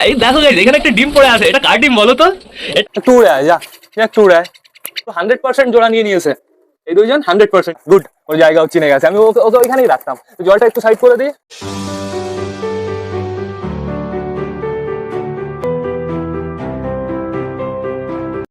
এই দেখো গাইজ এখানে একটা ডিম পড়ে আছে। এটা কার ডিম বলো তো? এটা- টু রায় যা একটু তো আয় হান্ড্রেড পার্সেন্ট জোড়া নিয়ে নিয়েছে। এই দুইজন হান্ড্রেড পার্সেন্ট গুড ওর জায়গাও চিনে গেছে। আমি ওকে ওকে ওইখানেই রাখতাম। জলটা একটু সাইড করে দিই।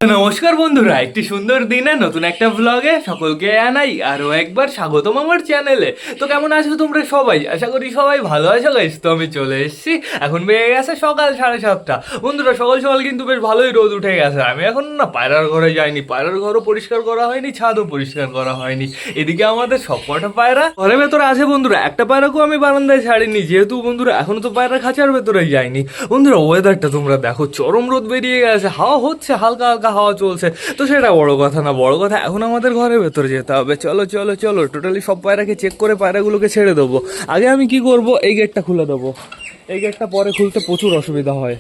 নমস্কার বন্ধুরা, একটি সুন্দর দিনে নতুন একটা ব্লগে সকলকে আনাই আরও একবার স্বাগতম আমার চ্যানেলে তো কেমন আছো তোমরা সবাই? আশা করি সবাই ভালো আছো গাইস তো আমি চলে এসেছি। এখন বেড়ে গেছে সকাল সাড়ে সাতটা। বন্ধুরা, সকাল সকাল কিন্তু বেশ ভালোই রোদ উঠে গেছে। আমি এখন না পায়রার ঘরে যাইনি। পায়রার ঘরও পরিষ্কার করা হয়নি, ছাদও পরিষ্কার করা হয়নি। এদিকে আমাদের সব কটা পায়রা ঘরের ভেতরে আছে বন্ধুরা। একটা পায়রাকেও আমি বারান্দায় ছাড়িনি। যেহেতু বন্ধুরা, এখনও তো পায়রা খাঁচার ভেতরে যাইনি বন্ধুরা ওয়েদারটা তোমরা দেখো। চরম রোদ বেরিয়ে গেছে। হাওয়া হচ্ছে হালকা হালকা হাওয়া চলছে। তো সেটা বড় কথা না, বড় কথা এখন আমাদের ঘরের ভেতরে যেতে হবে। চলো চলো চলো টোটালি সব পায়রাকে চেক করে পায়রাগুলোকে ছেড়ে দেবো। আগে আমি কি করব? এই গেটটা খুলে দেবো। এই গেটটা পরে খুলতে প্রচুর অসুবিধা হয়।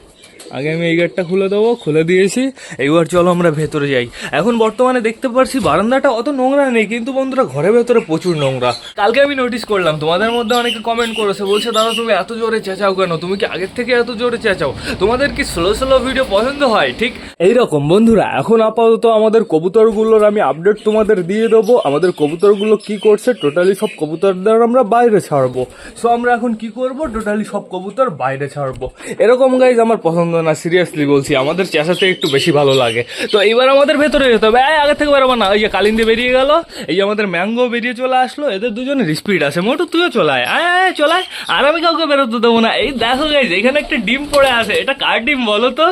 আগে আমি এই গেটটা খুলে দেবো, খুলে দিয়েছি। এইবার চলো আমরা ভেতরে যাই। এখন বর্তমানে দেখতে পারছি বারান্দাটা অত নোংরা নেই, কিন্তু বন্ধুরা ঘরের ভেতরে প্রচুর নোংরা। কালকে আমি নোটিস করলাম, তোমাদের মধ্যে অনেকে কমেন্ট করেছে, বলছে, দাদা, তুমি এত জোরে চেঁচাও কেন? তুমি কি আগের থেকে এত জোরে চেঁচাও? তোমাদের কি স্লো স্লো ভিডিও পছন্দ হয়? ঠিক এইরকম, বন্ধুরা, এখন আপাতত আমাদের কবুতরগুলোর আমি আপডেট তোমাদের দিয়ে দেবো। আমাদের কবুতরগুলো কি করছে টোটালি সব কবুতরদের আমরা বাইরে ছাড়বো। সো আমরা এখন কি করব? টোটালি সব কবুতর বাইরে ছাড়বো। এরকম গাইজ আমার পছন্দ না সিরিয়াসলি বলছি, আমাদের চেঁচাতে একটু বেশি ভালো লাগে। তো এইবার আমাদের ভেতরে যেতে হবে। আগে থেকে বেরোবো না। ওই যে কালিন্দে বেরিয়ে গেল, এই যে আমাদের ম্যাঙ্গো বেরিয়ে চলে আসলো, এদের দুজনের স্পিড আছে। মোটু, তুইও চলায় আয়। চলায় আর আমি কাউকে বেরোতে দেবো না। এই দেখো গাইজ এখানে একটা ডিম পড়ে আছে। এটা কার ডিম বলো তো?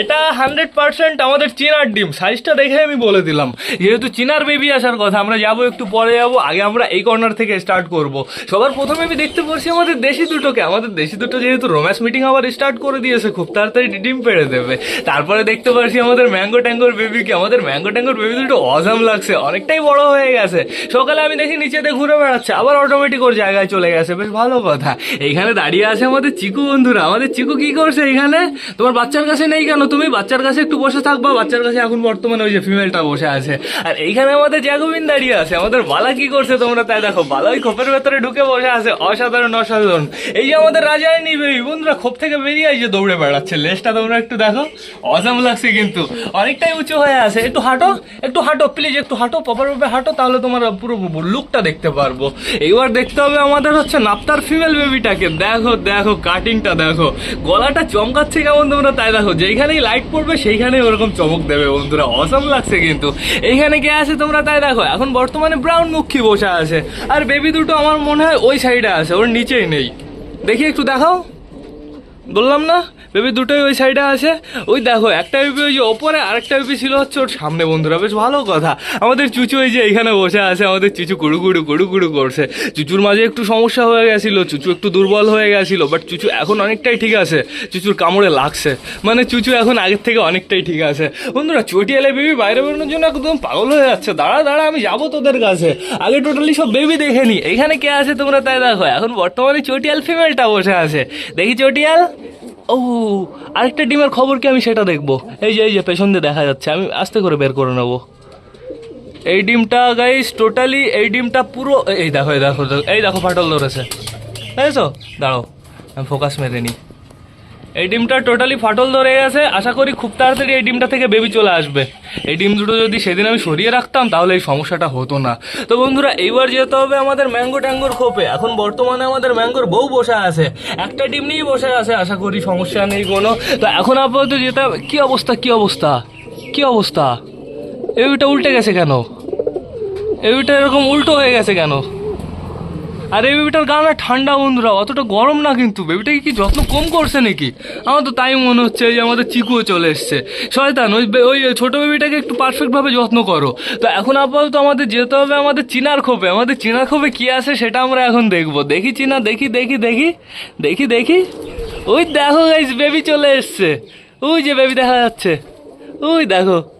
এটা হান্ড্রেড পার্সেন্ট আমাদের চিনার ডিম। সাইজটা দেখে আমি বলে দিলাম। যেহেতু চিনার বেবি আসার কথা, আমরা যাব একটু পরে যাব, আগে আমরা এই কর্নার থেকে স্টার্ট করব। সবার প্রথমে আমি দেখতে পাচ্ছি আমাদের দেশি দুটোকে। আমাদের দেশি দুটো যেহেতু রোম্যান্স মিটিং আবার স্টার্ট করে দিয়েছে, খুব তাড়াতাড়ি ডিম পেড়ে দেবে। তারপরে দেখতে পাচ্ছি আমাদের ম্যাঙ্গো ট্যাঙ্গোর বেবিকে আমাদের ম্যাঙ্গো ট্যাঙ্গোর বেবি দুটো অজাম লাগছে, অনেকটাই বড় হয়ে গেছে। সকালে আমি দেখি নিচেতে ঘুরে বেড়াচ্ছে, আবার অটোমেটিক ওর জায়গায় চলে গেছে। বেশ ভালো কথা। এইখানে দাঁড়িয়ে আছে আমাদের চিকু বন্ধুরা। আমাদের চিকু কি করছে এখানে? তোমার বাচ্চার কাছে নেই কেন? তুমি বাচ্চার কাছে একটু বসে থাকবা, বাচ্চার কাছে এখন বর্তমানে ওই যে ফিমেলটা বসে আছে। আর এইখানে আমাদের জ্যাগুবিন দাঁড়িয়ে আছে। আমাদের বালা কি করছে তোমরা তাই দেখো। বালা ওই খোপের ভেতরে ঢুকে বসে আছে, অসাধারণ অসাধারণ। এই যে আমাদের রাজায় নিবে বন্ধুরা খোপ থেকে বেরিয়ে এই যে দৌড়ে বেড়াচ্ছে। লেজটা তোমরা একটু দেখো। অজাম লাগছে কিন্তু। অনেকটাই উঁচু হয়ে আছে। একটু হাঁটো একটু হাঁটো প্লিজ একটু হাঁটো প্রপার ভাবে হাঁটো, তাহলে তোমার পুরো লুকটা দেখতে পারব। এইবার দেখতে হবে আমাদের হচ্ছে নাপ্তার ফিমেল বেবিটাকে দেখো দেখো কাটিংটা দেখো। গলাটা চমকাচ্ছে কেমন তোমরা তাই দেখো। যেইখানেই লাইট পড়বে সেইখানেই ওরকম চমক দেবে বন্ধুরা। অসম লাগছে কিন্তু। এইখানে কে আছে তোমরা তাই দেখো। এখন বর্তমানে ব্রাউন মুখী বসে আছে। আর বেবি দুটো আমার মনে হয় ওই সাইডে আছে, ওর নিচেই নেই। দেখি একটু দেখাও। বললাম না? বেবি দুটোই ওই সাইডে আছে। ওই দেখো, একটা বেবি ওই যে ওপরে, আরেকটা বেবি ছিল হচ্ছে ওর সামনে, বন্ধুরা। বেশ ভালো কথা। আমাদের চুচু ওই যে এখানে বসে আছে, আমাদের চুচু কুড়ু কুড়ু কুড়ু কুড়ু করছে। চুচুর মাঝে একটু সমস্যা হয়ে গেছিল, চুচু একটু দুর্বল হয়ে গেছিল বাট চুচু এখন অনেকটাই ঠিক আছে। চুচুর কামড়ে লাগছে। মানে চুচু এখন আগের থেকে অনেকটাই ঠিক আছে। বন্ধুরা, চটিয়ালে বেবি বাইরে বেরোনোর জন্য একদম পাগল হয়ে যাচ্ছে। দাঁড়া দাঁড়া, আমি যাব তোদের কাছে। আগে টোটালি সব বেবি দেখে নি। এখানে কে আছে তোমরা তাই দেখো। এখন বর্তমানে চটিয়াল ফিমেলটা বসে আছে। দেখি চটিয়াল। ও, আরেকটা ডিমের খবর কি আমি সেটা দেখব। এই যে এই যে, পেছন দিয়ে দেখা যাচ্ছে। আমি আস্তে করে বের করে নেব। এই ডিমটা গাইস টোটালি এই ডিমটা পুরো এই দেখো এই দেখো এই দেখো ফাটল ধরেছে। বুঝেছ দাঁড়াও, আমি ফোকাস মেরে নিই। এই ডিমটা টোটালি ফাটল ধরে গেছে। আশা করি খুব তাড়াতাড়ি এই ডিমটা থেকে বেবি চলে আসবে। এই ডিম দুটো যদি সেদিন আমি সরিয়ে রাখতাম, তাহলে এই সমস্যাটা হতো না। তো বন্ধুরা, এইবার যেতে হবে আমাদের ম্যাঙ্গো ট্যাঙ্গোর খোপে। এখন বর্তমানে আমাদের ম্যাঙ্গোর বউ বসে আছে। একটা ডিম নিয়েই বসে আছে, আশা করি সমস্যা নেই কোনো। তো এখন আপাতত যেতে হবে কী অবস্থা কী অবস্থা? কী অবস্থা? এবিটা উল্টে গেছে কেন? এবিটা এরকম উল্টো হয়ে গেছে কেন? আর এই বেবিটার না ঠান্ডা বন্ধুরা, অতটা গরম না কিন্তু। বেবিটাকে কি যত্ন কম করছে নাকি? আমার তো তাই মনে হচ্ছে এই যে আমাদের চিকুও চলে এসছে। শয়তান, ওই ওই ছোটো বেবিটাকে একটু পারফেক্টভাবে যত্ন করো। তো এখন আপাতত আমাদের যেতে হবে আমাদের চিনার খোপে আমাদের চিনার খোপে কী আছে সেটা আমরা এখন দেখব। দেখি চিনা, দেখি দেখি দেখি দেখি দেখি। ওই দেখো গাইস বেবি চলে এসছে। ওই যে বেবি দেখা যাচ্ছে। ওই দেখো।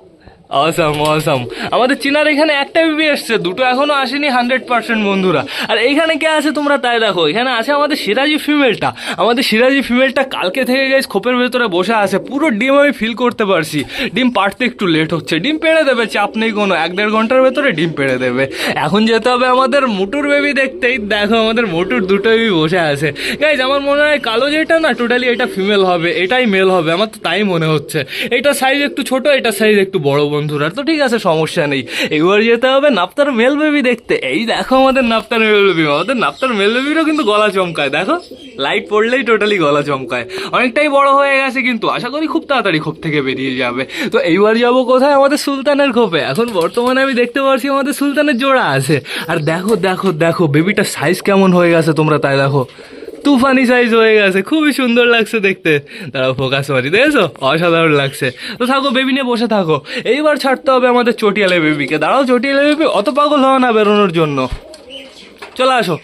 অসাম অসাম আমাদের চীনার এখানে একটা বেবি এসছে, দুটো এখনও আসেনি হান্ড্রেড পার্সেন্ট বন্ধুরা। আর এইখানে কে আছে তোমরা তাই দেখো, এখানে আছে আমাদের সিরাজি ফিমেলটা আমাদের সিরাজি ফিমেলটা কালকে থেকে গেছে খোপের ভেতরে বসে আছে, পুরো ডিম আমি ফিল করতে পারছি। ডিম পাড়তে একটু লেট হচ্ছে, ডিম পেড়ে দেবে, চাপ নেই কোনো, এক দেড় ঘণ্টার ভেতরে ডিম পেড়ে দেবে। এখন যেতে হবে আমাদের মুটুর বেবি দেখতেই, দেখো আমাদের মুটুর দুটো বেবি বসে আছে। গাইজ আমার মনে হয় কালো যেটা না টোটালি এটা ফিমেল হবে, এটাই মেল হবে, আমার তো তাই মনে হচ্ছে। এটা সাইজ একটু ছোট, এটা সাইজ একটু বড় বন্ধুরা, তো ঠিক আছে, সমস্যা নেই। এবার যেতে হবে নাপ্তার মেল বেবি দেখতে। এই দেখো আমাদের নাপ্তার মেল বেবি আমাদের নাপ্তার মেল বেবিরও কিন্তু গলা চমকায়, দেখো? লাইট পড়লেই টোটালি গলা চমকায়। অনেকটাই বড় হয়ে গেছে কিন্তু, আশা করি খুব তাড়াতাড়ি খোপ থেকে বেরিয়ে যাবে। তো এইবার যাব কোথায়? আমাদের সুলতানের খোপে এখন বর্তমানে আমি দেখতে পাচ্ছি আমাদের সুলতানের জোড়া আছে। আর দেখো দেখো দেখো বেবিটার সাইজ কেমন হয়ে গেছে তোমরা তাই দেখো। তুফানি সাইজ হয়ে গেছে। খুবই সুন্দর লাগছে দেখতে। দাঁড়াও ফোকাস মারি। দেখেছ? অসাধারণ লাগছে। তো থাকো বেবি নিয়ে বসে থাকো। এইবার ছাড়তে হবে আমাদের চটিয়ালে বেবিকে দাঁড়াও, চটিয়ালে বেবি অত পাগল হওয়া না বেরোনোর জন্য। চলে আসো।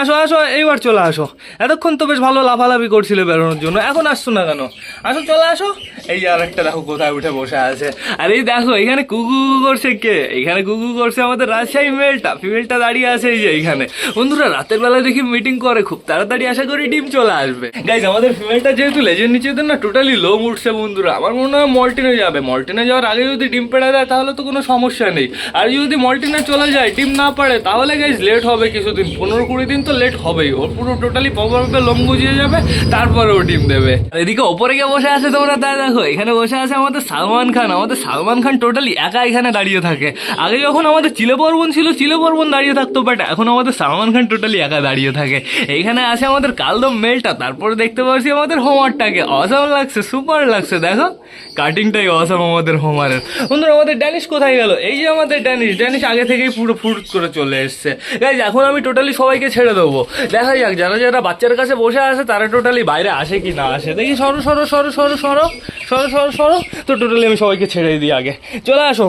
আসো আসো, এইবার চলে আসো। এতক্ষণ তো বেশ ভালো লাফালাফি করছিলে বেরোনোর জন্য। এখন আসছো না কেন? আসো, চলে আসো। এই যে আরেকটা দেখো, কোথায় উঠে বসে আছে। আর এই দেখো, এখানে কুকু করছে কে? এখানে কুকু করছে আমাদের রাজশাহী মেলটা ফিমেলটা দাঁড়িয়ে আছে এই যে এইখানে। বন্ধুরা, রাতের বেলা দেখি মিটিং করে খুব তাড়াতাড়ি। আশা করি ডিম চলে আসবে। গাইজ আমাদের ফিমেলটা যেহেতু লেজের নিচে না টোটালি লো উঠছে বন্ধুরা। আমার মনে হয় মল্টিনে যাবে। মল্টিনে যাওয়ার আগে যদি ডিম পেড়ে দেয়, তাহলে তো কোনো সমস্যা নেই। আর যদি মল্টিনে চলে যায়, ডিম না পারে তাহলে গাইজ লেট হবে কিছুদিন। পনেরো কুড়ি দিন তো লেট হবেই। ওর পুরো টোটালি পপারপে লোম গুজিয়ে যাবে তারপরে ও ডিম দেবে। এদিকে ওপরে গিয়ে বসে আছে তোমরা, তাই দেখো, এখানে বসে আছে আমাদের সালমান খান। আমাদের সালমান খান টোটালি একা এখানে দাঁড়িয়ে থাকে। আগে যখন আমাদের চিলে পর্বন ছিল চিলে পর্বন দাঁড়িয়ে থাকতো বাট এখন আমাদের সালমান খান টোটালি একা দাঁড়িয়ে থাকে। এইখানে আছে আমাদের কালদম মেলটা তারপরে দেখতে পাচ্ছি আমাদের হোমারটাকে। অসাম লাগছে সুপার লাগছে, দেখো। কাটিংটাই অসাম আমাদের হোমারের। বন্ধুরা, আমাদের ড্যানিশ কোথায় গেল? এই যে আমাদের ড্যানিশ ড্যানিশ আগে থেকেই পুরো ফুট করে চলে এসছে। এখন আমি টোটালি সবাইকে ছেড়ে দেবো। দেখা যাক যারা যারা বাচ্চার কাছে বসে আছে তারা টোটালি বাইরে আসে কি না আসে। দেখি, সরো সরো সরো সরো সরো সরো সরো সরো তো টোটালি আমি সবাইকে ছেড়ে দিই আগে। চলে আসো।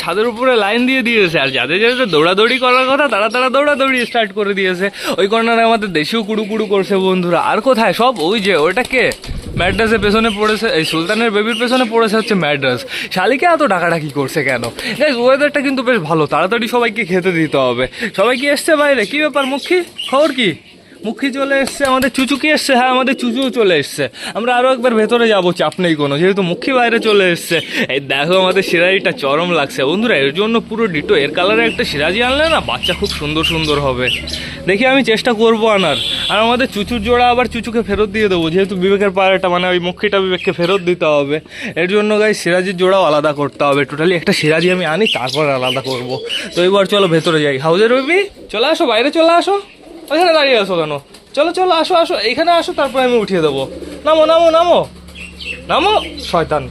ছাদের উপরে লাইন দিয়ে দিয়েছে। আর যাদের যাদের দৌড়াদৌড়ি করার কথা, তারা তারা দৌড়াদৌড়ি স্টার্ট করে দিয়েছে। ওই কর্নারে আমাদের দেশেও কুড়ু কুড়ু করছে বন্ধুরা। আর কোথায়? সব ওই যে, ওটা কে? ম্যাড্রাসের পেছনে পড়েছে, এই সুলতানের বেবির পেছনে পড়েছে হচ্ছে ম্যাড্রাস শালিকে এত ডাকাডাকি করছে কেন? এই ওয়েদারটা কিন্তু বেশ ভালো। তাড়াতাড়ি সবাইকে খেতে দিতে হবে। সবাই কি এসছে বাইরে? কি ব্যাপার মুখী? খবর কি? মুখী চলে এসছে, আমাদের চুচু কি এসছে হ্যাঁ আমাদের চুচুও চলে এসছে। আমরা আরও একবার ভেতরে যাব, চাপ নেই কোনো, যেহেতু মুখী বাইরে চলে এসছে। এই দেখো আমাদের সিরাজিটা চরম লাগছে। বন্ধুরা, এর জন্য পুরো ডিটো, এর কালারে একটা সিরাজি আনলে না বাচ্চা খুব সুন্দর সুন্দর হবে। দেখি আমি চেষ্টা করব আনার। আর আমাদের চুচুর জোড়া আবার চুচুকে ফেরত দিয়ে দেবো, যেহেতু বিবেকের পায়রাটা মানে ওই মুখিটা বিবেককে ফেরত দিতে হবে। এর জন্য গাই সিরাজির জোড়াও আলাদা করতে হবে। টোটালি একটা সিরাজি আমি আনি, তারপর আলাদা করব। তো এবার চলো ভেতরে যাই। হাউজের বেবি চলে আসো, বাইরে চলে আসো। ওইখানে দাঁড়িয়ে আসো কেন? চলো চলো, আসো আসো, এখানে আসো, তারপরে আমি উঠিয়ে দেবো। নামো নামো নামো। নামো, শয়তান।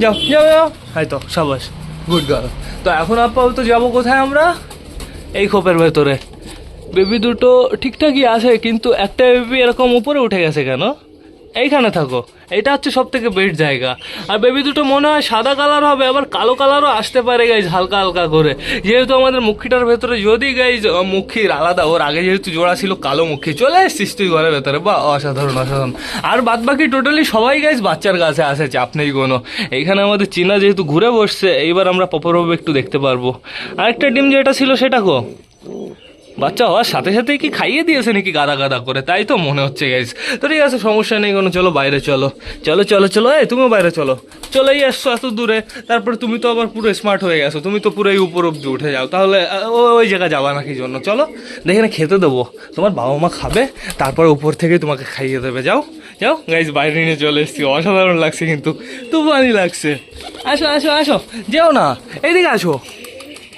যাও যাও যাও। হাই তো, সাবাস। Good girl. তো এখন আপাতত যাব কোথায় আমরা? এই খোপের ভেতরে। বেবি দুটো ঠিকঠাকই আছে, কিন্তু একটা বেবি এরকম উপরে উঠে গেছে কেন? এইখানে থাকো। এটা হচ্ছে সব থেকে বেস্ট জায়গা। আর বেবি দুটো মনে হয় সাদা কালার হবে, আবার কালো কালারও আসতে পারে গাইজ হালকা হালকা করে। যেহেতু আমাদের মুখিটার ভেতরে যদি গাইজ মুখির আলাদা, ওর আগে যেহেতু জোড়া ছিল কালো মুখী, চলে এসছিস তুই ঘরের ভেতরে বা অসাধারণ অসাধারণ। আর বাদ বাকি টোটালি সবাই গাইজ বাচ্চার কাছে আসে চাপ নেই কোনো। এইখানে আমাদের চীনা যেহেতু ঘুরে বসছে, এইবার আমরা প্রপারভাবে একটু দেখতে পারব। আরেকটা ডিম যেটা ছিল সেটা কো? বাচ্চা হওয়ার সাথে সাথে কি খাইয়ে দিয়েছে নাকি গাদা গাদা করে? তাই তো মনে হচ্ছে গাইজ তো ঠিক আছে, সমস্যা নেই কোনো, চলো বাইরে চলো। চলো চলো চলো, এই, তুমিও বাইরে চলো। চলেই আসছো এত দূরে। তারপরে তুমি তো আবার পুরো স্মার্ট হয়ে গেছো। তুমি তো পুরো এই উপর অব্দি উঠে যাও। তাহলে ওই জায়গায় যাবা নাকি জন্য? চলো, দেখে না, খেতে দেবো। তোমার বাবা মা খাবে, তারপর উপর থেকে তোমাকে খাইয়ে দেবে। যাও যাও গাইজ বাইরে নিয়ে চলে এসছি। অসাধারণ লাগছে কিন্তু। তুফানি লাগছে। আসো আসো আসো। যেও না। এইদিকে আসো।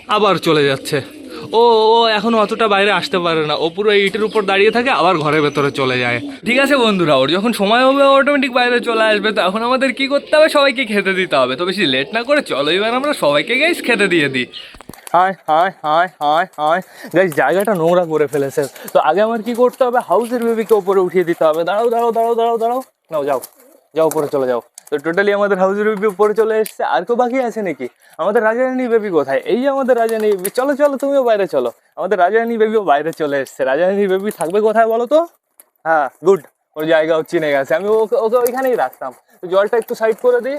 আবার চলে যাচ্ছে। ও ও এখন অতটা বাইরে আসতে পারে না। ও পুরো ইটের উপর দাঁড়িয়ে থাকে, আবার ঘরের ভেতরে চলে যায়। ঠিক আছে বন্ধুরা, ওর যখন সময় হবে অটোমেটিক বাইরে চলে আসবে। তো এখন আমাদের কি করতে হবে? সবাইকে খেতে দিতে হবে। তো বেশি লেট না করে চলো, এবার আমরা সবাইকে গাইস খেতে দিয়ে দিই। হায় হায় হায় হায় জায়গাটা নোংরা করে ফেলেছে। তো আগে আমার কি করতে হবে? হাউসের বেবিকে উপরে উঠিয়ে দিতে হবে। দাঁড়াও দাঁড়াও দাঁড়াও দাঁড়াও দাঁড়াও। নাও, যাও। যাও, উপরে চলে যাও। তো টোটালি আমাদের হাউসের বেবি পরে চলে এসছে। আর কেউ বাকি আছে নাকি? আমাদের রাজারানী বেবি কোথায়? এই যে আমাদের রাজারানী বেবি চলো চলো, তুমিও বাইরে চলো। আমাদের রাজারানী বেবিও বাইরে চলে এসছে। রাজারানী বেবি থাকবে কোথায় বলো তো? হ্যাঁ গুড ওর জায়গাও চিনে গেছে। আমি ওকে ওকে ওইখানেই রাখতাম। জলটা একটু সাইড করে দিই,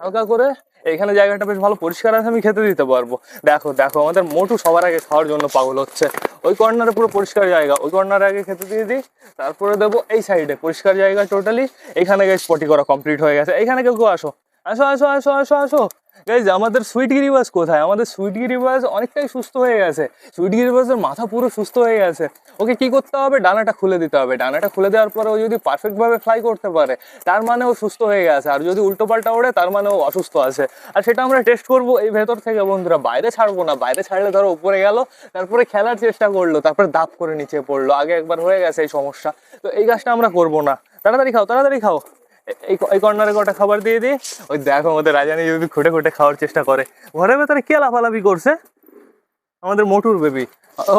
হালকা করে। এইখানে জায়গাটা বেশ ভালো পরিষ্কার আছে, আমি খেতে দিতে পারব। দেখো দেখো, আমাদের মোটু সবার আগে খাওয়ার জন্য পাগল হচ্ছে। ওই কর্নারে পুরো পরিষ্কার জায়গা, ওই কর্নারে আগে খেতে দিয়ে দিই, তারপরে দেবো এই সাইডে পরিষ্কার জায়গা টোটালি এখানে গেছে পটি করা কমপ্লিট হয়ে গেছে। এখানে কেউ কেউ আসো। আসো আসো আসো আসো আসো। গাইজ আমাদের সুইট গিরিবাস কোথায়? আমাদের সুইট গিরিবাস অনেকটাই সুস্থ হয়ে গেছে। সুইট গিরিবাসের মাথা পুরো সুস্থ হয়ে গেছে। ওকে কি করতে হবে? ডানাটা খুলে দিতে হবে। ডানাটা খুলে দেওয়ার পরে ও যদি পারফেক্টভাবে ফ্লাই করতে পারে, তার মানে ও সুস্থ হয়ে গেছে। আর যদি উল্টো পাল্টা ওড়ে, তার মানে ও অসুস্থ আছে। আর সেটা আমরা টেস্ট করব এই ভেতর থেকে, বন্ধুরা। বাইরে ছাড়বো না। বাইরে ছাড়লে ধরো উপরে গেল, তারপরে খেলার চেষ্টা করল, তারপরে দাপ করে নিচে পড়ল। আগে একবার হয়ে গেছে এই সমস্যা। তো এই কাজটা আমরা করব না। তাড়াতাড়ি খাও তাড়াতাড়ি খাও। এই কর্নারে কটা খাবার দিয়ে দিই। ওই দেখো আমাদের রাজানি যদি খুঁটে খুঁটে খাওয়ার চেষ্টা করে। ঘরের ভেতরে কে লাফালাফি করছে? আমাদের মোটুর বেবি।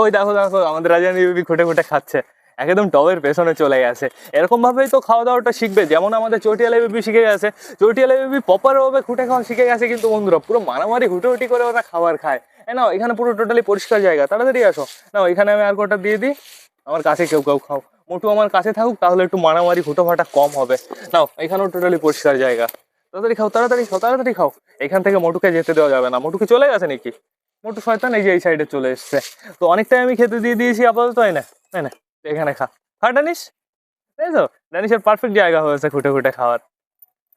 ওই দেখো দেখো, আমাদের রাজানি বেবি খুঁটে খুঁটে খাচ্ছে, একদম টবের পেছনে চলে গেছে। এরকম ভাবেই তো খাওয়া দাওয়াটা শিখবে। যেমন আমাদের চটিয়ালা বেবি শিখে গেছে। চটিয়ালা বেবি প্রপার ভাবে খুঁটে খাওয়া শিখে গেছে কিন্তু বন্ধুরা, পুরো মারামারি, হুটোহুটি করে ওরা খাবার খায়। এ নাও, এখানে পুরো টোটালি পরিষ্কার জায়গা। তাড়াতাড়ি আসো। নাও, এখানে আমি আর কটা দিয়ে দিই। আমার কাছে কেউ কেউ খাও। মোটু আমার কাছে থাকুক, তাহলে একটু মারামারি হুটোফাটা কম হবে। নাও, এখানেও টোটালি পরিষ্কার জায়গা। তাড়াতাড়ি খাও তাড়াতাড়ি খাও তাড়াতাড়ি খাও। এখান থেকে মোটুকে যেতে দেওয়া যাবে না। মোটুকে চলে গেছে নাকি? মোটু শয়তান এই যে এই সাইডে চলে এসছে। তো অনেকটাই আমি খেতে দিয়ে দিয়েছি আপাতত তাই না তাই না এখানে খা। খা ডানিস তাই তো ডানিসের পারফেক্ট জায়গা হয়েছে খুঁটে খুঁটে খাওয়ার।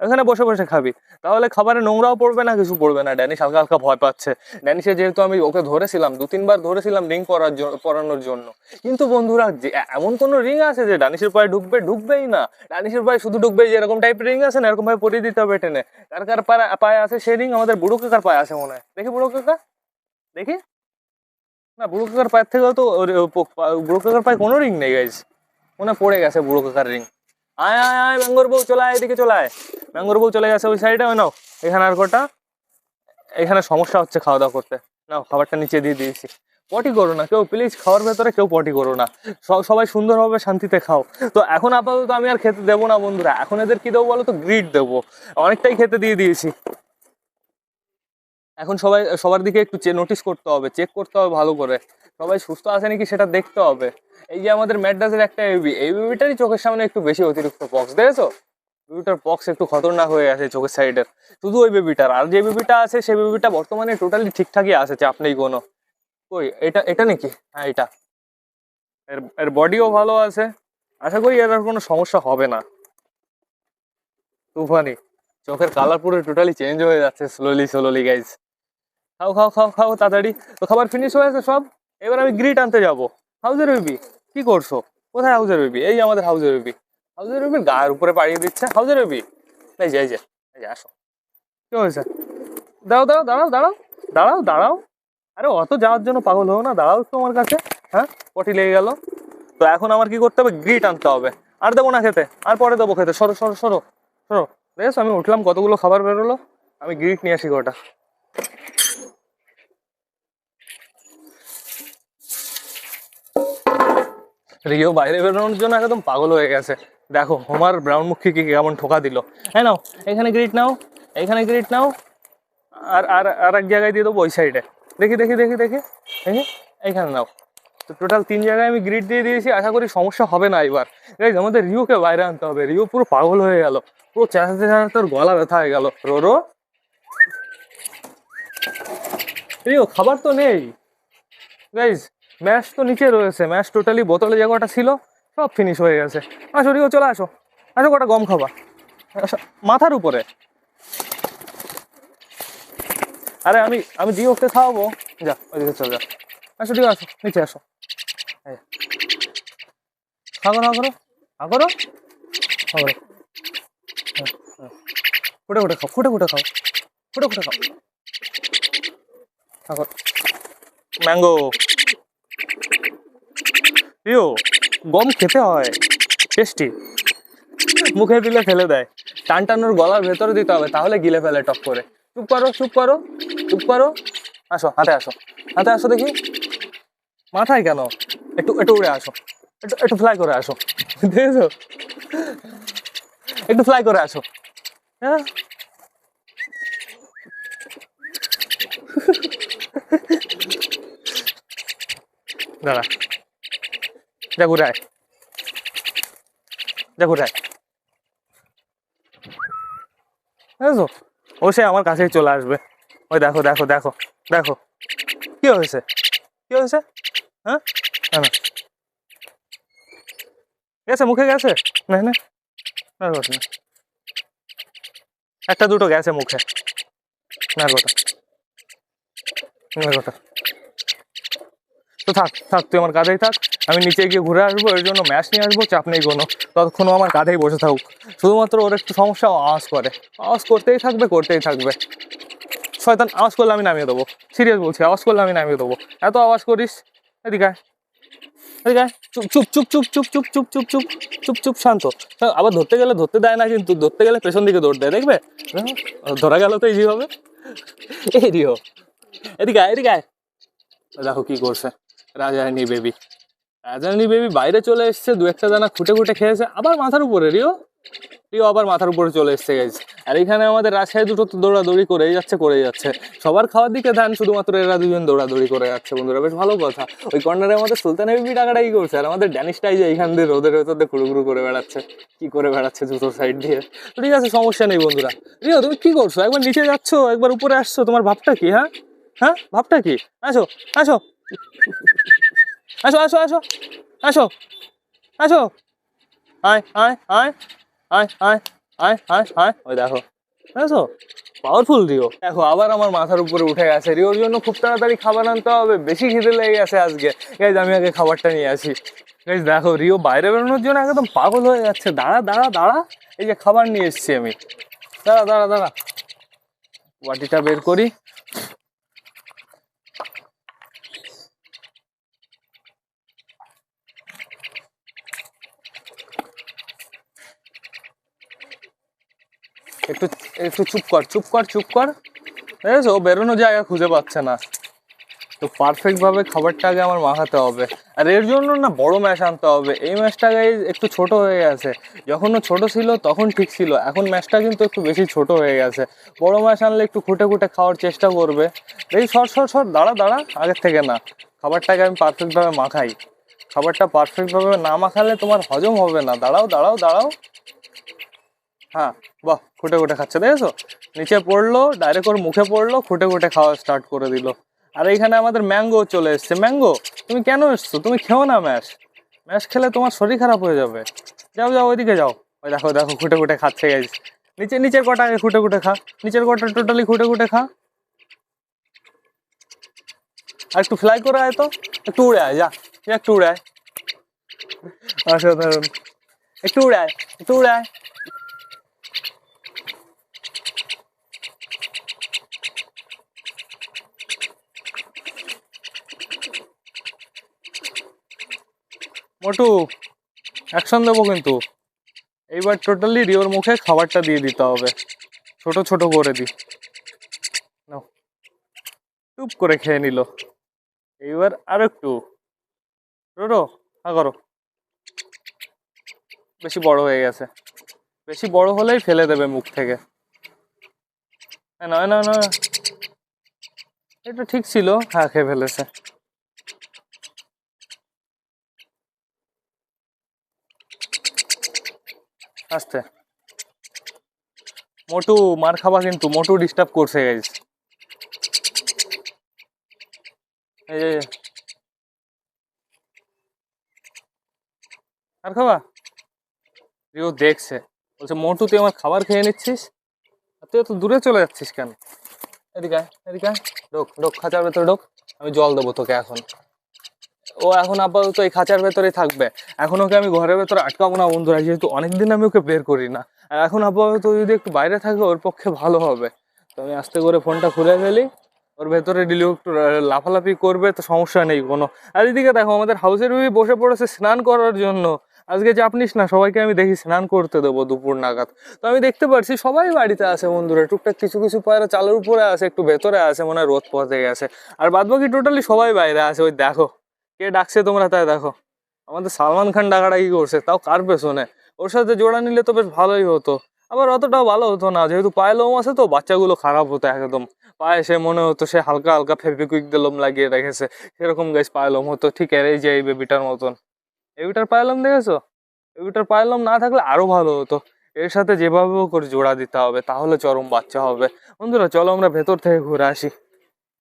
এখানে বসে বসে খাবি। তাহলে খাবারে নোংরাও পড়বে না, কিছু পড়বে না। ড্যানিশ হালকা হালকা ভয় পাচ্ছে। ড্যানিসে যেহেতু আমি ওকে ধরেছিলাম, দু তিনবার ধরেছিলাম রিং পরার জন্য পরানোর জন্য। কিন্তু বন্ধুরা, যে এমন কোনো রিং আছে যে ডানিশের পায়ে ঢুকবে, ঢুকবেই না। ডানিশের পায়ে শুধু ঢুকবে যে এরকম টাইপের রিং আছে না, এরকম ভাবে পরিয়ে দিতে হবে টেনে। কার কার পায়ে আছে সেই রিং, আমাদের বুড়ো কাকার পায়ে আছে মনে হয়। দেখি বুড়ো কাকা। দেখি। না, বুড়ো কাকার পায়ের থেকেও তো বুড়ো কাকার পায়ে কোনো রিং নেই গাইজ মনে পড়ে গেছে বুড়ো কাকার রিং। আয় আয় আয় ম্যাঙ্গোর বউ, চলে আয়, এদিকে চলে আয়। ম্যাঙ্গোর বউ চলে গেছে ওই সাইডে ওই নাও। এখানে আর কটা? এখানে সমস্যা হচ্ছে খাওয়া দাওয়া করতে। নাও, খাবারটা নিচে দিয়ে দিয়েছি। পটি করো না, কেউ প্লিজ খাওয়ার ভেতরে কেউ পটি করো না। সবাই সুন্দরভাবে শান্তিতে খাও। তো এখন আপাতত আমি আর খেতে দেবো না, বন্ধুরা। এখন এদের কি দেবো বলো তো? গ্রিড দেবো। অনেকটাই খেতে দিয়ে দিয়েছি। এখন সবাই, সবার দিকে একটু নোটিস করতে হবে চেক করতে হবে ভালো করে। সবাই সুস্থ আছে নাকি সেটা দেখতে হবে। এই যে আমাদের ম্যাডাসের একটা এবি এই বেবিটারই চোখের সামনে একটু বেশি অতিরিক্ত পক্স দেখেছ? বেবিটার পক্স একটু খতরনাক হয়ে আছে চোখের সাইডের শুধু ওই বেবিটার আর যে বেবিটা আছে, সেই বেবিটা বর্তমানে টোটালি ঠিকঠাকই আছে, চাপ নেই কোনো। ওই এটা এটা নাকি? হ্যাঁ এটা। এর এর বডিও ভালো আছে। আশা করি এর আর কোনো সমস্যা হবে না। তুফানি, চোখের কালার পুরো টোটালি চেঞ্জ হয়ে যাচ্ছে স্লোলি স্লোলি গাইজ খাও খাও খাও খাও, তাড়াতাড়ি। তো খাবার ফিনিশ হয়েছে সব? এবার আমি গ্রিট আনতে যাব। হাউজের বেবি কি করছ? কোথায় হাউজের বেবি এই আমাদের হাউজের বেবি হাউজের বেবির গায়ের উপরে পাড়িয়ে দিচ্ছে। হাউজের বেবি এই যে এই যে এই যে, আসো। কি হয়েছে? দাঁড়াও দাঁড়াও দাঁড়াও দাঁড়াও দাঁড়াও দাঁড়াও। আরে অত যাওয়ার জন্য পাগল হো না, দাঁড়াও একটু আমার কাছে। হ্যাঁ পটি লেগে গেল। তো এখন আমার কি করতে হবে? গ্রিট আনতে হবে। আর দেবো না খেতে, আর পরে দেবো খেতে। সরো সরো সরো সরো। দেখেছ আমি উঠলাম, কতগুলো খাবার বেরোলো। আমি গ্রিট নিয়ে আসি গোটা রিও বাইরে বেরোনোর জন্য একদম পাগল হয়ে গেছে। দেখো, হোমার ব্রাউন মুখী কি কেমন ঠোকা দিল। হ্যাঁ নাও, এখানে গ্রিট নাও, এখানে গ্রিট নাও, আর আর আর এক জায়গায় দিয়ে দেবো ওই সাইডে দেখি দেখি দেখি দেখি দেখি এইখানে নাও। তো টোটাল তিন জায়গায় আমি গ্রিড দিয়ে দিয়েছি, আশা করি সমস্যা হবে না এবার। গাইজ আমাদের রিওকে বাইরে আনতে হবে, রিও পুরো পাগল হয়ে গেল। পুরো চেঁচাতে চেঁচাতে তোর গলা ব্যথা হয়ে গেল। রোরো। রিও, খাবার তো নেই। গাইজ ম্যাশ তো নিচে রয়েছে। ম্যাশ টোটালি বোতলে যে কটা ছিল, সব ফিনিশ হয়ে গেছে। আসো রিও চলে আসো। আসো কটা গম খাবা। মাথার উপরে। আরে, আমি আমি দিয়ে ওকে খাওয়াবো? যা, ওইদিকে চল, যা। আসো, ঠিক আসো নিচে আসো। এই। খা করো খা করো খা করো। ফুটে ফুটে খাও, ফুটে ফুটে খাও। ফুটে ফুটে খাও। খা করো ম্যাঙ্গো প্রিয় গম খেতে হয়। টেস্টি। মুখে দিলে ফেলে দেয়। টান টানোর গলার ভেতরে দিতে হবে, তাহলে গিলে ফেলে টপ করে। চুপ করো চুপ করো চুপ করো। আসো, হাতে আসো। হাতে আসো দেখি। মাথায় কেন? একটু একটু উড়ে আসো। একটু একটু ফ্লাই করে আসো। দেখেছ? একটু ফ্লাই করে আসো। হ্যাঁ? দাঁড়া। যা ঘুরে আয় যা ঘুরে আয় বুঝছ? ও সে আমার কাছেই চলে আসবে। ওই দেখো দেখো দেখো দেখো। কি হয়েছে? কি হয়েছে? হ্যাঁ? না গেছে, মুখে গেছে? না না। না গোটা না। একটা দুটো গেছে মুখে। না গোটা না। গোটা তো থাক থাক তুই আমার কাঁধেই থাক আমি নিচে গিয়ে ঘুরে আসব এর জন্য ম্যাচ নিয়ে আসব চাপ নেই কোনো ততক্ষণও আমার কাঁধেই বসে থাকুক শুধুমাত্র ওর একটু সমস্যা আওয়াজ করে আওয়াজ করতেই থাকবে করতেই থাকবে শয়তান আওয়াজ করলে আমি নামিয়ে দেবো সিরিয়াস বলছি আওয়াজ করলে আমি নামিয়ে দেবো এত আওয়াজ করিস এদিকে। এদিকে চুপ চুপ চুপ চুপ চুপ চুপ চুপ চুপ চুপ চুপ চুপ শান্ত হ্যাঁ, আবার ধরতে গেলে ধরতে দেয় না কিন্তু ধরতে গেলে পেছন দিকে দৌড় দেয় দেখবে ধরা গেল তো ইজি হবে এই রিও এদিকে এদিকে। দেখো কি করছে রাজারানী বেবি। রাজারানী বেবি বাইরে চলে এসছে, দু একটা দানা খুঁটে খুঁটে খেয়েছে, আবার মাথার উপরে, রিও? রিও আবার মাথার উপরে চলে এসছে গেছে আর এখানে আমাদের রাজশাহী দুটো তো দৌড়াদৌড়ি করেই যাচ্ছে করেই যাচ্ছে। সবার খাওয়ার দিকে ধ্যান, শুধুমাত্র এরা দুজন দৌড়াদৌড়ি করে যাচ্ছে, বন্ধুরা। বেশ ভালো কথা। ওই কর্নারে আমাদের সুলতান বেবি টাকাটা কি করছে, আর আমাদের ড্যানিশটাই যে এইখান দিয়ে রোদের ভেতর দিয়ে ঘুরু করে বেড়াচ্ছে, কি করে বেড়াচ্ছে দুটো সাইড দিয়ে। ঠিক আছে, সমস্যা নেই, বন্ধুরা। রিও, তুমি কি করছ? একবার নিচে যাচ্ছো, একবার উপরে আসছো, তোমার ভাবটা কি হ্যাঁ? হ্যাঁ? ভাবটা কি? আসো আসো। আসো আসো আসো আসো আসো। আয় আয় আয় আয় আয় আয় আয় আয় ওই দেখো। দেখো পাওয়ারফুল রিও দেখো, আবার আমার মাথার উপরে উঠে গেছে রিওর জন্য খুব তাড়াতাড়ি খাবার আনতে হবে। বেশি খিদে লেগে গেছে আজকে। গাইজ আমি আগে খাবারটা নিয়ে আসি। গাইজ দেখো, রিও বাইরে বেরোনোর জন্য একদম পাগল হয়ে যাচ্ছে। দাঁড়া দাঁড়া দাঁড়া। এই যে খাবার নিয়ে এসেছি আমি। দাঁড়া দাঁড়া দাঁড়া। বাটিটা বের করি। একটু একটু চুপ কর চুপ কর চুপ কর। দেখেছ ও বেরোনোর জায়গা খুঁজে পাচ্ছে না। তো পারফেক্ট ভাবে খাবারটা আগে আমার মাখাতে হবে। আর এর জন্য না বড় ম্যাশ আনতে হবে। এই ম্যাশটা গাই একটু ছোট হয়ে গেছে। যখন ও ছোট ছিল, তখন ঠিক ছিল। এখন ম্যাশটা কিন্তু একটু বেশি ছোট হয়ে গেছে। বড় ম্যাশ আনলে একটু খুঁটে খুঁটে খাওয়ার চেষ্টা করবে। এই সর সর সর, দাঁড়া দাঁড়া, আগের থেকে না। খাবারটাকে আমি পারফেক্টভাবে মাখাই। খাবারটা পারফেক্টভাবে না মাখালে তোমার হজম হবে না। দাঁড়াও দাঁড়াও দাঁড়াও। হ্যাঁ বাহ, খুঁটে খুঁটে খাচ্ছে, দেখেছ? নিচে পড়ল ডাইরেক্ট ওর মুখে পড়ল, খুঁটে খুঁটে খাওয়া স্টার্ট করে দিল। আর এইখানে আমাদের ম্যাঙ্গো চলে এসছে। ম্যাঙ্গো তুমি কেন এসছো? তুমি খেও না ম্যাশ ম্যাশ খেলে তোমার শরীর খারাপ হয়ে যাবে। যাও যাও, ওইদিকে যাও। ওই দেখো দেখো, খুঁটে খুঁটে খাচ্ছে গেছে নিচে, নিচের কটা আগে খুঁটে খুঁটে খা। নিচের কটা টোটালি খুঁটে খুঁটে খা। আর একটু ফ্লাই করে আয় তো। একটু উড়ে আয় যা, একটু উড়ে আয়। অসাধারণ। একটু উড়ে আয়, একটু উড়ে আয়। মোটু, অ্যাকশন দেবো কিন্তু। এইবার টোটালি রিওর মুখে খাবারটা দিয়ে দিতে হবে। ছোট ছোট করে দি। নাও। টুপ করে খেয়ে নিল। এইবার আর একটু রোরো, হা করো। বেশি বড় হয়ে গেছে। বেশি বড় হলেই ফেলে দেবে মুখ থেকে। নয় না নয় এটা ঠিক ছিল। হ্যাঁ খেয়ে ফেলেছে। আস্তে মোটু মার খাবা কিন্তু মোটু ডিস্টার্ব করছে গাইজ এই যে, আর খাবা? রিও দেখছে। বলছে মোটু তুই আমার খাবার খেয়ে নিচ্ছিস? আর তুই এত দূরে চলে যাচ্ছিস কেন? এদিকে এদিকে। ঢোক ঢোক খাঁচার ভেতরে ঢোক। আমি জল দেবো তোকে এখন। ও এখন আপাতত এই খাঁচার ভেতরে থাকবে। এখন ওকে আমি ঘরের ভেতরে আটকাবো না, বন্ধুরা, যেহেতু অনেকদিন আমি ওকে বের করি না আর এখন আপাতত যদি একটু বাইরে থাকে, ওর পক্ষে ভালো হবে। তো আমি আস্তে করে ফোনটা খুলে ফেলি। ওর ভেতরে দিলে একটু লাফালাফি করবে, তো সমস্যা নেই কোনো। আর এদিকে দেখো, আমাদের হাউসের বেবি বসে পড়েছে স্নান করার জন্য। আজকে চাপ নিস না, সবাইকে আমি দেখি, স্নান করতে দেবো দুপুর নাগাদ। তো আমি দেখতে পারছি, সবাই বাড়িতে আছে, বন্ধুরা। টুকটাক কিছু কিছু পায়রা চালের উপরে আছে, একটু ভেতরে আছে, মনে হয় রোদ পথে গেছে। আর বাদ বাকি টোটালি সবাই বাইরে আছে, ওই দেখো। কে ডাকছে তোমরা তাই দেখো। আমাদের সালমান খান ডাকাডাকি করছে, তাও কার পেছনে? ওর সাথে জোড়া নিলে তো বেশ ভালোই হতো। আবার অতটাও ভালো হতো না, যেহেতু পায়ে লোম আছে তো, বাচ্চাগুলো খারাপ হতো একদম। পায়ে সে মনে হতো সে হালকা হালকা ফেভিকুইক দিয়ে লোম লাগিয়ে রেখেছে। সেরকম গাছ পায়ে লোম হতো, ঠিক এর যে এই বেবিটার মতন। বেবিটার পায়ে লোম দেখেছ? বেবিটার পায়ে লোম না থাকলে আরও ভালো হতো। এর সাথে যেভাবেও করে জোড়া দিতে হবে, তাহলে চরম বাচ্চা হবে। বন্ধুরা, চলো আমরা ভেতর থেকে ঘুরে আসি।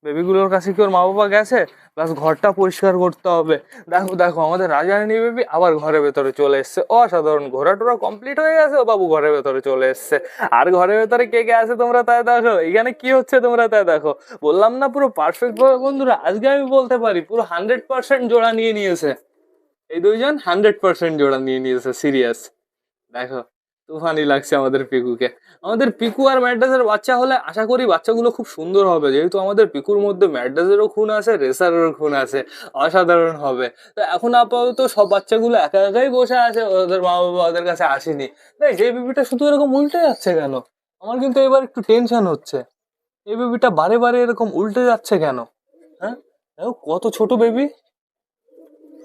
বেবিগুলোর কাছে কি ওর মা বাবা গেছে? প্লাস ঘরটা পরিষ্কার করতে হবে। দেখো দেখো, আমাদের রাজারানী বেবি আবার ঘরের ভেতরে চলে এসছে। অসাধারণ ঘোরা টোরা কমপ্লিট হয়ে গেছে। ও বাবু ঘরের ভেতরে চলে এসছে। আর ঘরের ভেতরে কে কে আছে তোমরা তাই দেখো? এখানে কি হচ্ছে তোমরা তাই দেখো? বললাম না পুরো পারফেক্ট ভাবে, বন্ধুরা, আজকে আমি বলতে পারি, পুরো হান্ড্রেড পার্সেন্ট জোড়া নিয়ে নিয়েছে। এই দুইজন হান্ড্রেড পার্সেন্ট জোড়া নিয়ে নিয়েছে সিরিয়াস দেখো তুফানি লাগছে আমাদের পিকুকে। আমাদের পিকু আর ম্যাডাসের বাচ্চা হলে আশা করি বাচ্চাগুলো খুব সুন্দর হবে। যেহেতু আমাদের পিকুর মধ্যে ম্যাডাসেরও খুন আছে, রেসারেরও খুন আছে, অসাধারণ হবে। তো এখন আপাতত সব বাচ্চাগুলো একা একাই বসে আছে, ওদের মা বাবা ওদের কাছে আসেনি। তাই যে বেবিটা শুধু এরকম উল্টে যাচ্ছে কেন? আমার কিন্তু এবার একটু টেনশন হচ্ছে। এই বেবিটা বারে বারে এরকম উল্টে যাচ্ছে কেন? হ্যাঁ? কত ছোট বেবি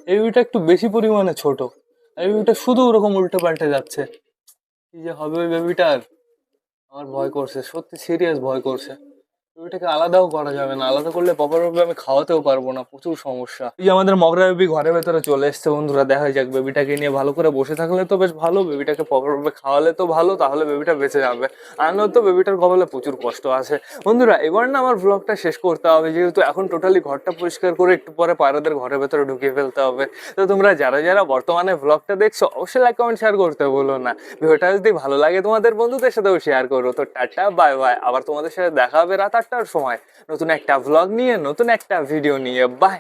এই বেবিটা একটু বেশি পরিমাণে ছোট। এই বেবিটা শুধু ওরকম উল্টে পাল্টে যাচ্ছে। কি যে হবে ওই বেবিটার আমার ভয় করছে সত্যি সিরিয়াস ভয় করছে। বেবিটাকে আলাদাও করা যাবে না। আলাদা করলে প্রপার ভাবে আমি খাওয়াতেও পারব না, প্রচুর সমস্যা। এই আমাদের মগরা বেবি ঘরের ভেতরে চলে এসছে বন্ধুরা, দেখা যাক বেবিটাকে নিয়ে ভালো করে বসে থাকলে তো বেশ ভালো, বেবিটাকে প্রপার ভাবে খাওয়ালে তো ভালো, তাহলে বেবিটা বেঁচে যাবে। আর নয়তো বেবিটার কপালে প্রচুর কষ্ট আছে। বন্ধুরা, এবার না আমার ব্লগটা শেষ করতে হবে, যেহেতু এখন টোটালি ঘরটা পরিষ্কার করে একটু পরে পায়রাদের ঘরের ভেতরে ঢুকিয়ে ফেলতে হবে। তো তোমরা যারা যারা বর্তমানে ব্লগটা দেখছ, অবশ্যই লাইক কমেন্ট শেয়ার করতে বলো না। ভিডিওটা যদি ভালো লাগে তোমাদের বন্ধুদের সাথেও শেয়ার করো। তো টাটা বাই বাই আবার তোমাদের সাথে দেখা হবে রাত আটটার সময়। নতুন একটা ভ্লগ নিয়ে নতুন একটা ভিডিও নিয়ে। বাই